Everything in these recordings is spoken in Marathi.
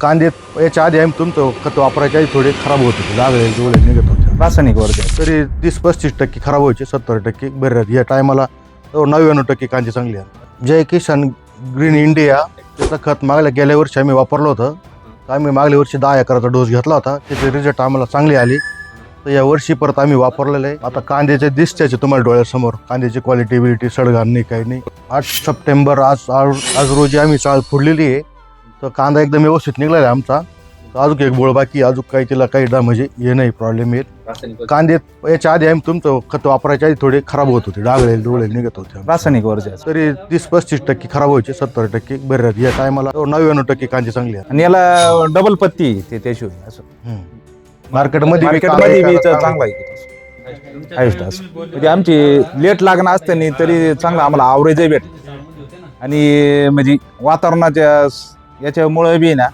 कांदे याच्या आधी आम्ही तुमचं खत वापरायच्या आधी थोडे खराब होत होते. लागले डोळे निघत होते रासायनिक वर्ग तरी तीस पस्तीस टक्के खराब व्हायचे सत्तर टक्के बरे राहते या टायमाला नव्याण्णव टक्के कांदे चांगले आहेत जय किसान ग्रीन इंडिया त्याचं खत मागल्या गेल्या वर्षी आम्ही वापरलं होतं. तर आम्ही मागल्या वर्षी दहा एकराचा डोस घेतला होता. त्याचे रिझल्ट आम्हाला चांगले आले. तर या वर्षी परत आम्ही वापरलेलं आहे. आता कांद्याचे दिसत्याचे तुम्हाला डोळ्यासमोर. कांद्याची क्वालिटी बिलिटी सडगाण नाही काही नाही. आठ सप्टेंबर आज आज आज रोजी आम्ही चाळ फोडलेली आहे. तर कांदा एकदम व्यवस्थित निघाला आहे आमचा. तर अजून एक बोळ बाकी अजून काही तिला काही डा म्हणजे हे नाही प्रॉब्लेम येत. कांदे याच्या आधी आम्ही तुमचं खत वापरायच्या आधी थोडे खराब होत होते डागळे डोळे निघत होते रासायनिक वर्ग तरी तीस पस्तीस टक्के खराब व्हायचे सत्तर टक्के बरे राहते या टायमाला नव्याण्णव टक्के कांदे चांगले आहेत. आणि याला डबल पत्ती ते त्याशिवाय असं. मार्केटमध्ये बी चांगला आहे असं. म्हणजे आमची लेट लागणं असताना तरी चांगलं आम्हाला आवरेजही भेटलं आणि म्हणजे वातावरणाच्या याच्यामुळे बी ना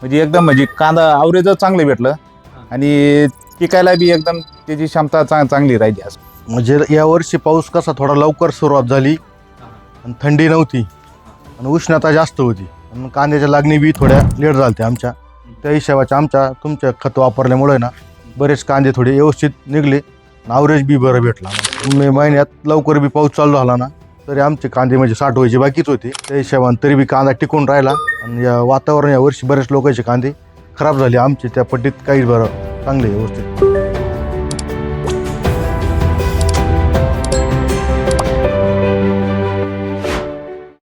म्हणजे एकदम म्हणजे कांदा आवरेज चांगलं भेटलं. आणि पिकायला बी एकदम त्याची क्षमता चांग चांगली राहिली असं म्हणजे या वर्षी पाऊस कसा थोडा लवकर सुरुवात झाली. आणि थंडी नव्हती. आणि उष्णता जास्त होती. आणि कांद्याच्या लागणी बी थोड्या लेट झाल्या आमच्या. त्या हिशोबाच्या आमच्या तुमच्या खत वापरल्यामुळे ना बरेच कांदे थोडे व्यवस्थित निघले. आवरेज बी बरं भेटला. मे महिन्यात लवकर बी पाऊस चालू झाला ना. तरी आमचे कांदे म्हणजे साठ व्हायचे बाकीच होते. त्या हिशोबाने तरी बी कांदा टिकून राहिला. आणि या वातावरण या वर्षी बरेच लोकांचे कांदे खराब झाले. आमचे त्या पट्टीत काही बरं चांगले व्यवस्थित.